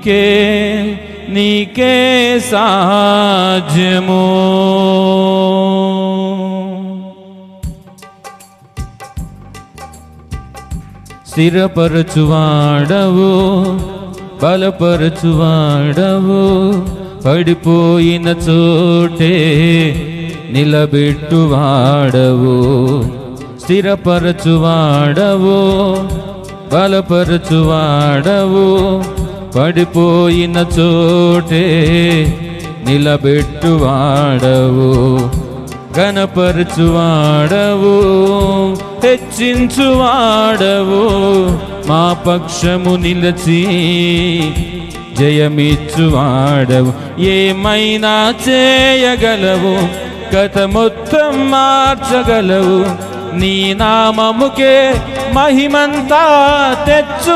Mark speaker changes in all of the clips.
Speaker 1: నీకే నీకే సాధ్యము. స్థిరపరచువాడవు బలపరచువాడవు పడిపోయిన చోటే నిలబెట్టువాడవు. స్థిరపరచువాడవు బలపరచువాడవు పడిపోయిన చోటే నిలబెట్టువాడవు గణపరచువాడవు హెచ్చించువాడవు. మా పక్షము నిలచి జయమిచ్చువాడవు. ఏమైనా చేయగలవు కథ మొత్తం మార్చగలవు. నీ నామముకే మహిమంతా తెచ్చుకొందువు.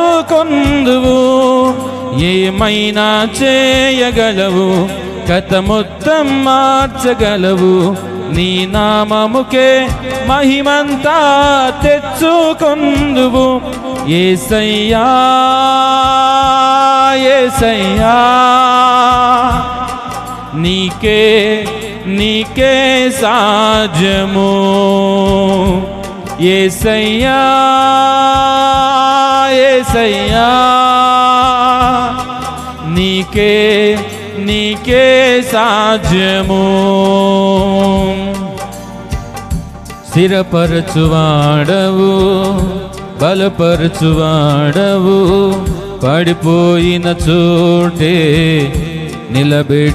Speaker 1: ఏమైనా చేయగలవు? కథ మొత్తం మార్చగలవు. నీ నామముకే మహిమంతా తెచ్చుకొందువు. ఏసయ్యా ఏసయ్యా. నీకే నీకే సాధ్యము. ఏసయ్యా ఏసయ్యా నీకే నీకే సాధ్యము. స్థిరపరచువాడవు బలపరచువాడవు పడిపోయిన చోటే నిలబెట్టువాడవు.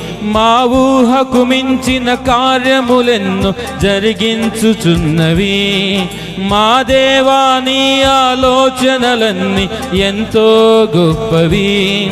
Speaker 1: మా ఊహకు మించిన కార్యములెన్ను జరిగించుచున్నవి. మా దేవాని ఆలోచనలన్నీ ఎంతో గొప్పవి.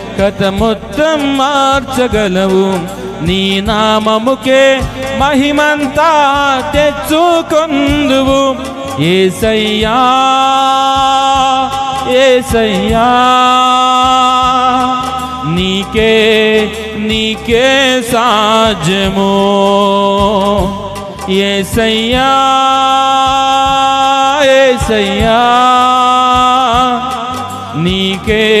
Speaker 1: కథ మొత్తం మార్చగలవు. నీ నామముకే మహిమంతా తెచ్చుకొందువు. ఏసయ్యా ఏసయ్యా నీకే నీకే సాధ్యము. ఏసయ్యా ఏసయ్యా నీకే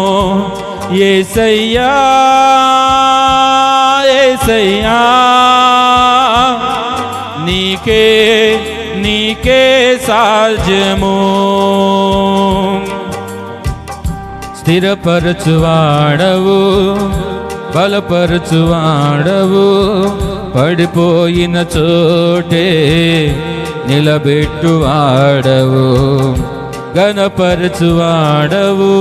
Speaker 1: ఏసయ్యా ఏసయ్యా నీకే నీకే సాజము స్థిరపరచువాడవు బలపరచువాడవు పడిపోయిన చోటే నిలబెట్టువాడవు గణపరచువాడవు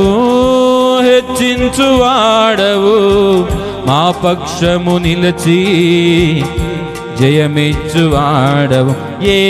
Speaker 1: హెచ్చించువాడవు మా పక్షము నిలచి జయమిచ్చువాడవు ఏ